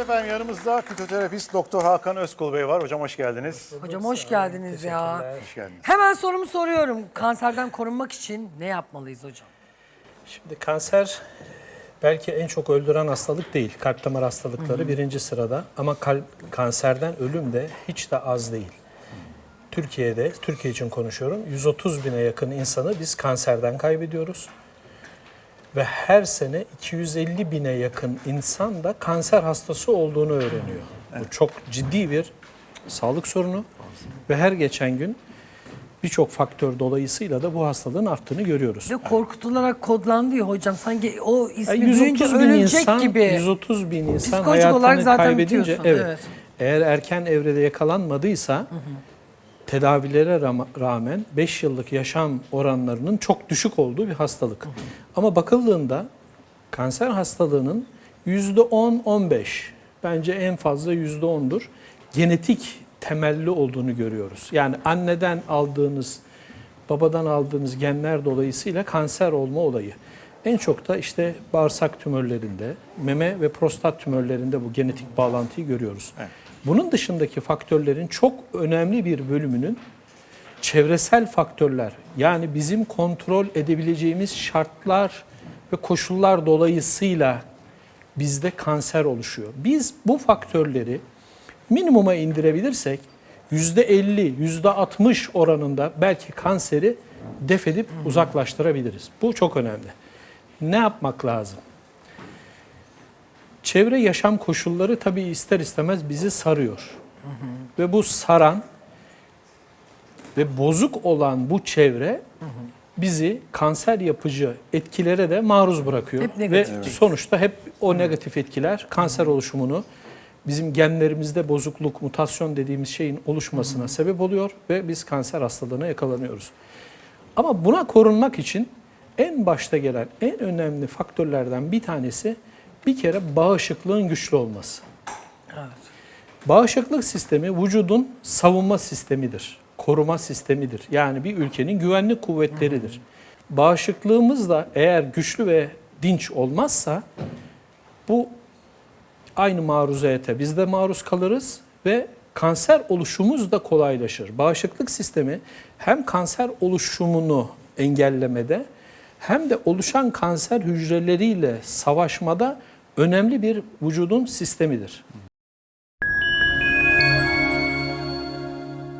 efendim yanımızda fitoterapist Doktor Hakan Özkul Bey var. Hocam hoş geldiniz. Hocam hoş geldiniz ya. Hoş geldiniz. Hemen sorumu soruyorum. Kanserden korunmak için ne yapmalıyız hocam? Şimdi kanser belki en çok öldüren hastalık değil. Kalp damar hastalıkları birinci sırada ama kalp kanserden ölüm de hiç de az değil. Türkiye'de, Türkiye için konuşuyorum, 130 bine yakın insanı biz kanserden kaybediyoruz. Ve her sene 250 bine yakın insan da kanser hastası olduğunu öğreniyor. Bu çok ciddi bir sağlık sorunu ve her geçen gün birçok faktör dolayısıyla da bu hastalığın arttığını görüyoruz. Ve korkutularak kodlandı ya hocam. Sanki o ismi Yani duyunca 130 bin ölecek insan, gibi. 130 bin insan Psikolojik hayatını olarak zaten kaybedince evet, evet. eğer erken evrede yakalanmadıysa tedavilere rağmen 5 yıllık yaşam oranlarının çok düşük olduğu bir hastalık. Ama bakıldığında kanser hastalığının %10-15 bence en fazla %10'dur. Genetik temelli olduğunu görüyoruz. Yani anneden aldığınız, babadan aldığınız genler dolayısıyla kanser olma olayı. En çok da işte bağırsak tümörlerinde, meme ve prostat tümörlerinde bu genetik bağlantıyı görüyoruz. Evet. Bunun dışındaki faktörlerin çok önemli bir bölümünün çevresel faktörler yani bizim kontrol edebileceğimiz şartlar ve koşullar dolayısıyla bizde kanser oluşuyor. Biz bu faktörleri minimuma indirebilirsek %50, %60 oranında belki kanseri def edip uzaklaştırabiliriz. Bu çok önemli. Ne yapmak lazım? Çevre yaşam koşulları tabii ister istemez bizi sarıyor. Ve bu saran ve bozuk olan bu çevre bizi kanser yapıcı etkilere de maruz bırakıyor. Hep ve. Evet. sonuçta hep o negatif etkiler kanser oluşumunu bizim genlerimizde bozukluk, mutasyon dediğimiz şeyin oluşmasına sebep oluyor ve biz kanser hastalığına yakalanıyoruz. Ama buna korunmak için en başta gelen en önemli faktörlerden bir tanesi bir kere bağışıklığın güçlü olması. Bağışıklık sistemi vücudun savunma sistemidir, koruma sistemidir. Yani bir ülkenin güvenlik kuvvetleridir. Bağışıklığımız da eğer güçlü ve dinç olmazsa bu aynı maruziyete biz de maruz kalırız ve kanser oluşumuz da kolaylaşır. Bağışıklık sistemi hem kanser oluşumunu engellemede hem de oluşan kanser hücreleriyle savaşmada önemli bir vücudun sistemidir.